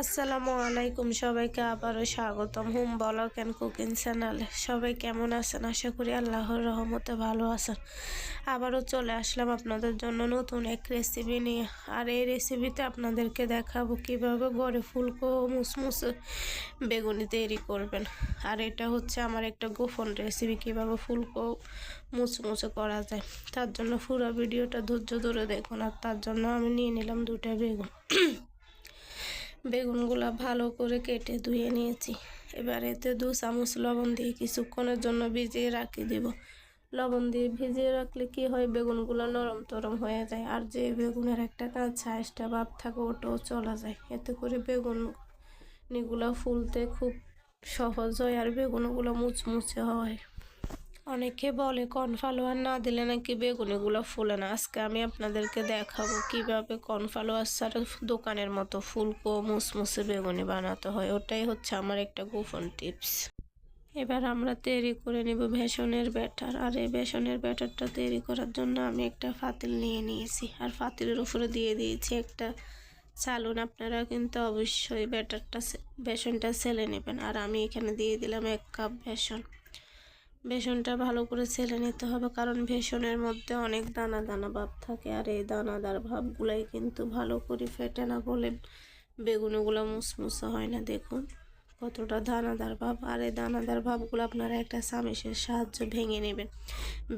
আসসালামু আলাইকুম সবাইকে আবারও স্বাগতম। হুম, ব্লগ অ্যান্ড কুকিং চ্যানেলে সবাই কেমন আছেন? আশা করি আল্লাহর রহমতে ভালো আছেন। আবারও চলে আসলাম আপনাদের জন্য নতুন এক রেসিপি নিয়ে। আর এই রেসিপিতে আপনাদেরকে দেখাবো কীভাবে ঘরে ফুলকো মুসমুসে বেগুনি তৈরি করবেন। আর এটা হচ্ছে আমার একটা গোপন রেসিপি কীভাবে ফুলকো মুচমুচে করা যায়। তার জন্য পুরো ভিডিওটা ধৈর্য ধরে দেখুন। আর তার জন্য আমি নিয়ে নিলাম দুটা বেগুন। বেগুনগুলো ভালো করে কেটে ধুয়ে নিয়েছি। এবার এতে দু চামচ লবণ দিয়ে কিছুক্ষণের জন্য ভিজিয়ে রাখি দিব। লবণ দিয়ে ভিজিয়ে রাখলে কি হয়, বেগুনগুলো নরম টরম হয়ে যায় আর যে বেগুনের একটা কাঁচা এক্সট্রা ভাব থাকে ওটাও চলা যায়। এতে করে বেগুনগুলো ফুলতে খুব সহজ হয় আর বেগুনগুলো মুচমুচে হয়। অনেকে বলে, কর্নফ্লাওয়ার না দিলে নাকি বেগুনিগুলো ফুলে না। আজকে আমি আপনাদেরকে দেখাবো কীভাবে কর্নফ্লাওয়ার ছাড়া দোকানের মতো ফুলকো মুসমুসে বেগুনি বানাতে হয়। ওটাই হচ্ছে আমার একটা গোপন টিপস। এবার আমরা তৈরি করে নেব বেসনের ব্যাটার। আর এই বেসনের ব্যাটারটা তৈরি করার জন্য আমি একটা ফাতিল নিয়ে নিয়েছি। আর ফাতিলের উপরে দিয়ে দিয়েছি একটা চালুন। আপনারা কিন্তু অবশ্যই ব্যাটারটা বেসনটা ছেলে নেবেন। আর আমি এখানে দিয়ে দিলাম এক কাপ বেসন। বেসনটা ভালো করে ছেলে নিতে হবে, কারণ বেসনের মধ্যে অনেক দানা দানা ভাব থাকে, আর এই দানাদার ভাবগুলাই কিন্তু ভালো করে ফেটে না বলে বেগুনগুলো মুসমুসা হয় না। দেখুন কতটা দানাদার ভাব, আর এই দানাদার ভাবগুলো আপনারা একটা চামিচের সাহায্য ভেঙে নেবেন,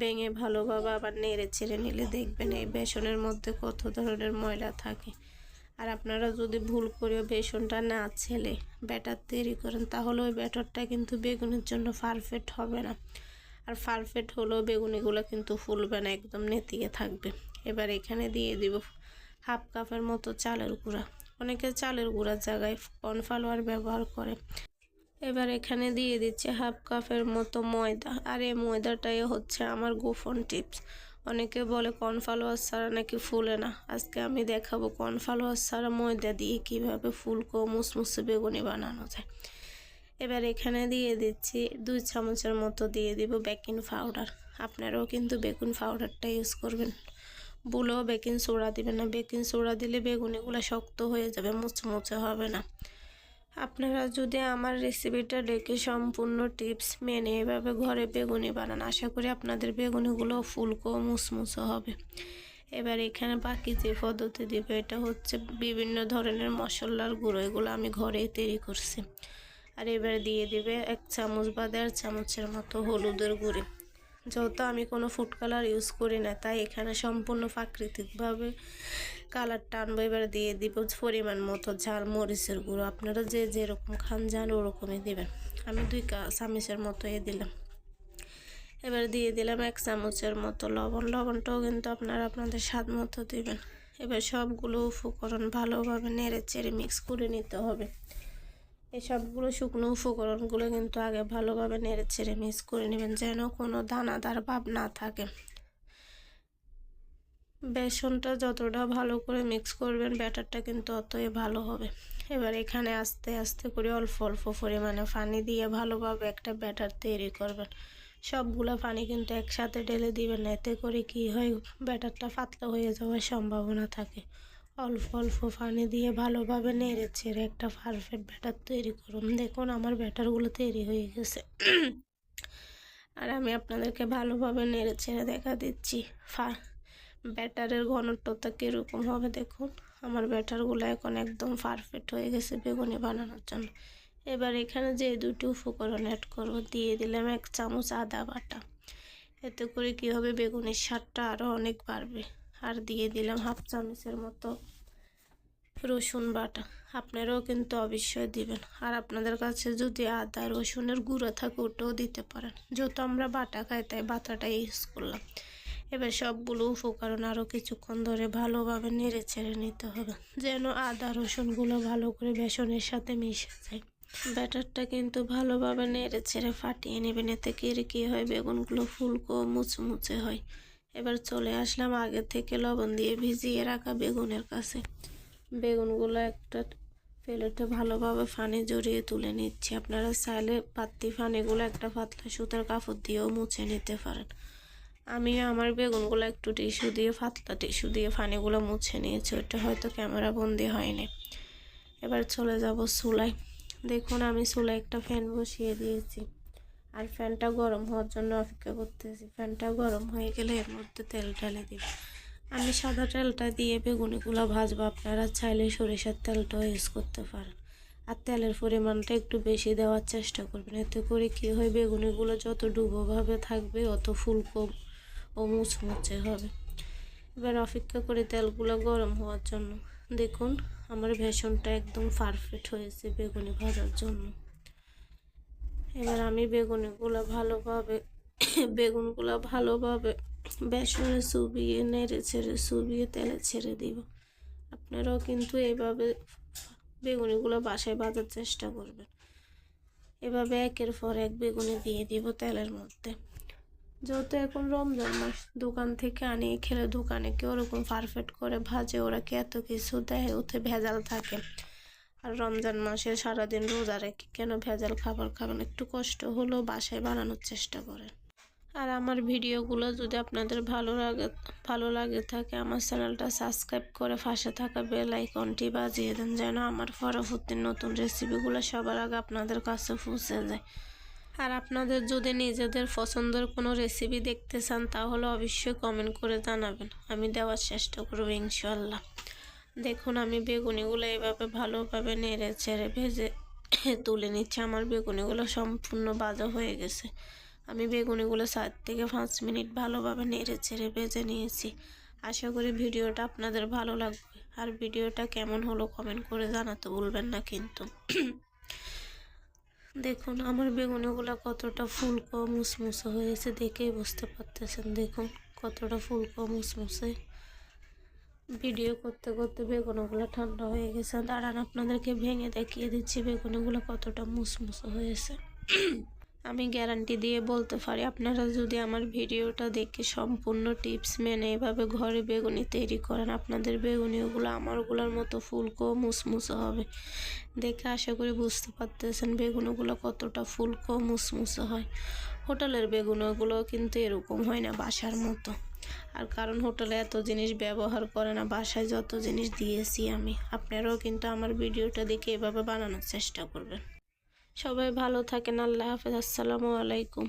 ভেঙে ভালোভাবে আবার নেড়ে ছেড়ে নিলে দেখবেন এই বেসনের মধ্যে কত ধরনের ময়লা থাকে। আর আপনারা যদি ভুল করে বেসনটা না ছেলে, ব্যাটার তৈরি করেন, তাহলে ওই ব্যাটারটা কিন্তু বেগুনের জন্য পারফেক্ট হবে না। আর পারফেক্ট হলেও বেগুনিগুলো কিন্তু ফুলবে না, একদম নেতিয়ে থাকবে। এবার এখানে দিয়ে দিব হাফ কাপের মতো চালের গুঁড়া। অনেকে চালের গুঁড়ার জায়গায় কর্নফ্লাওয়ার ব্যবহার করে। এবার এখানে দিয়ে দিচ্ছে হাফ কাপের মতো ময়দা। আর এই ময়দাটাই হচ্ছে আমার গোপন টিপস অনেকে বলে কর্নফ্লাওয়ার ছাড়া নাকি ফুলে না। আজকে আমি দেখাবো কর্নফ্লাওয়ার ছাড়া ময়দা দিয়ে কীভাবে ফুলকো মুসমুসে বেগুনি বানানো যায়। এবার এখানে দিয়ে দিচ্ছি দুই চামচের মতো দিয়ে দিব বেকিং পাউডার আপনারাও কিন্তু বেকিং পাউডারটা ইউজ করবেন। বুলেও বেকিং সোডা দিবেন না। বেকিং সোডা দিলে বেগুনিগুলো শক্ত হয়ে যাবে, মুচমুচে হবে না। আপনারা যদি আমার রেসিপিটা দেখে সম্পূর্ণ টিপস মেনে এভাবে ঘরে বেগুনি বানান, আশা করি আপনাদের বেগুনিগুলো ফুলকো মুসমুসো হবে। এবার এখানে বাকি যে পদ্ধতি দেবে, এটা হচ্ছে বিভিন্ন ধরনের মশলার গুঁড়ো, এগুলো আমি ঘরে তৈরি করছি। আর এবার দিয়ে দেবে এক চামচ বা দেড় চামচের মতো হলুদের গুঁড়ি। যেহেতু আমি কোনো ফুড কালার ইউজ করি না, তাই এখানে সম্পূর্ণ প্রাকৃতিকভাবে কালারটা আনব। এবার দিয়ে দিব পরিমাণ মতো ঝাল, মরিচের গুঁড়ো। আপনারা যে যেরকম খান যান ওরকমই দেবেন। আমি দুই চামচের মতো এ দিলাম। এবার দিয়ে দিলাম এক চামচের মতো লবণ। লবণটাও কিন্তু আপনারা আপনাদের স্বাদ মতো দেবেন। এবার সবগুলো উপকরণ ভালোভাবে নেড়ে চেড়ে মিক্স করে নিতে হবে। এই সবগুলো শুকনো উপকরণগুলো কিন্তু আগে ভালোভাবে নেড়ে ছেড়ে মিক্স করে নেবেন যেন কোনো দানাদার ভাব না থাকে। বেসনটা যতটা ভালো করে মিক্স করবেন, ব্যাটারটা কিন্তু অতই ভালো হবে। এবার এখানে আস্তে আস্তে করে অল্প অল্প পরিমাণে পানি দিয়ে ভালোভাবে একটা ব্যাটার তৈরি করবেন। সবগুলো পানি কিন্তু একসাথে ঢেলে দিবেন, এতে করে কি হয়, ব্যাটারটা পাতলা হয়ে যাওয়ার সম্ভাবনা থাকে। অল্প অল্প পানি দিয়ে ভালোভাবে নেড়ে ছেড়ে একটা পারফেক্ট ব্যাটার তৈরি করুন। দেখুন আমার ব্যাটারগুলো তৈরি হয়ে গেছে। আর আমি আপনাদেরকে ভালোভাবে নেড়ে ছেড়ে দেখা দিচ্ছি। ফা, ব্যাটারের ঘনত্বটা কীরকম হবে দেখুন। আমার ব্যাটারগুলো এখন একদম পারফেক্ট হয়ে গেছে বেগুনি বানানোর জন্য। এবার এখানে যে দুটি উপকরণ অ্যাড করব, দিয়ে দিলাম এক চামচ আদা বাটা। এতে করে কী হবে? বেগুনের স্বাদটা আরও অনেক বাড়বে। আর দিয়ে দিলাম হাফ চামচের মতো রসুন বাটা। আপনারাও কিন্তু অবশ্যই দিবেন। আর আপনাদের কাছে যদি আদা, রসুনের গুঁড়ো থাকে ওটাও দিতে পারেন। যেহেতু আমরা বাটা খাই, তাই বাটাটা ইউজ করলাম। এবার সবগুলো উপকরণ আরও কিছুক্ষণ ধরে ভালোভাবে নেড়ে ছেড়ে নিতে হবে, যেন আদা, রসুনগুলো ভালো করে বেসনের সাথে মিশে যায়। ব্যাটারটা কিন্তু ভালোভাবে নেড়ে ছেড়ে ফাটিয়ে নেবেন। এতে কি হয়? বেগুনগুলো ফুলকো মুচমুচে হয়। এবার চলে আসলাম আগে থেকে লবণ দিয়ে ভিজিয়ে রাখা বেগুনের কাছে। বেগুনগুলো একটা প্লেটে ভালোভাবে ফানি জড়িয়ে তুলে নিচ্ছি। আপনারা চাইলে পাত্তি ফানিগুলো একটা পাতলা সুতার কাপড় দিয়েও মুছে নিতে পারেন। আমি আমার বেগুনগুলো একটু টিস্যু দিয়ে, পাতলা টিস্যু দিয়ে ফানিগুলো মুছে নিয়েছি। ওটা হয়তো ক্যামেরা বন্দি হয়নি। এবার চলে যাব চুলায় দেখুন, আমি চুলায় একটা ফ্যান বসিয়ে দিয়েছি। আর ফ্যানটা গরম হওয়ার জন্য অপেক্ষা করতেছি। ফ্যানটা গরম হয়ে গেলে এর মধ্যে তেল ঢালে দিব। আমি সাদা তেলটা দিয়ে বেগুনিগুলো ভাজবো। আপনারা চাইলে সরিষার তেলটাও ইউজ করতে পারেন। আর তেলের পরিমাণটা একটু বেশি দেওয়ার চেষ্টা করবেন। এতে করে কী হয়, বেগুনিগুলো যত ডুবোভাবে থাকবে, অত ফুলকো ও মুচমুচে হবে। এবার অপেক্ষা করে তেলগুলো গরম হওয়ার জন্য। দেখুন, আমার ভেষণটা একদম পারফেক্ট হয়েছে বেগুনি ভাজার জন্য। এবার আমি বেগুনিগুলো ভালোভাবে, বেগুনগুলো ভালোভাবে বেসনে চুবিয়ে, নেড়ে ছেড়ে চুবিয়ে তেলে ছেড়ে দিব। আপনারাও কিন্তু এইভাবে বেগুনিগুলো বাসায় বাজার চেষ্টা করবেন। এভাবে একের পর এক বেগুনি দিয়ে দিব তেলের মধ্যে। যেহেতু এখন রমজান মাস, দোকান থেকে আনিয়ে খেলে দোকানে কেউ ওরকম পারফেক্ট করে ভাজে? ওরা কি এত কিছু দেয়? ওতে ভেজাল থাকে। আর রমজান মাসে সারাদিন রোজা রেখে কেন ভেজাল খাবার খাবেন? একটু কষ্ট হলেও বাসায় বানানোর চেষ্টা করেন। আর আমার ভিডিওগুলো যদি আপনাদের ভালো লাগে ভালো লাগে থাকে, আমার চ্যানেলটা সাবস্ক্রাইব করে পাশে থাকা বেল আইকনটি বাজিয়ে দেন যেন আমার পরবর্তী নতুন রেসিপিগুলো সবার আগে আপনাদের কাছে পৌঁছে যায়। আর আপনাদের যদি নিজেদের পছন্দের কোনো রেসিপি দেখতে চান, তাহলে অবশ্যই কমেন্ট করে জানাবেন। আমি দেওয়ার চেষ্টা করব ইনশাল্লাহ দেখুন, আমি বেগুনিগুলো এভাবে ভালোভাবে নেড়ে ছেড়ে ভেজে তুলে নিচ্ছি। আমার বেগুনিগুলো সম্পূর্ণ বাজা হয়ে গেছে। আমি বেগুনিগুলো চার থেকে পাঁচ মিনিট ভালোভাবে নেড়ে ছেড়ে ভেজে নিয়েছি। আশা করি ভিডিওটা আপনাদের ভালো লাগবে। আর ভিডিওটা কেমন হলো কমেন্ট করে জানাতে ভুলবেন না কিন্তু। দেখুন, আমার বেগুনিগুলো কতটা ফুলকো মুসমুসে হয়েছে দেখেই বুঝতে পারতেছেন। দেখুন, কতটা ফুলকো মুসমুসে। ভিডিও করতে করতে বেগুনগুলো ঠান্ডা হয়ে গেছে। দাঁড়ান, আপনাদেরকে ভেঙে দেখিয়ে দিচ্ছি বেগুনগুলো কতটা মুসমুসে হয়েছে। আমি গ্যারান্টি দিয়ে বলতে পারি, আপনারা যদি আমার ভিডিওটা দেখে সম্পূর্ণ টিপস মেনে এভাবে ঘরে বেগুনি তৈরি করেন, আপনাদের বেগুনিগুলো আমারগুলোর মতো ফুলকো মুসমুসে হবে। দেখে আশা করি বুঝতে পারতেছেন বেগুনগুলো কতটা ফুলকো মুসমুসে হয়। হোটেলের বেগুনগুলো কিন্তু এরকম হয় না বাসার মতো। আর কারণ হোটেলে এত জিনিস ব্যবহার করে না, বাসায় যত জিনিস দিয়েছি আমি। আপনারাও কিন্তু আমার ভিডিওটা দেখে এভাবে বানানোর চেষ্টা করবেন। সবাই ভালো থাকেন, আল্লাহ হাফেজ, আসসালামু আলাইকুম।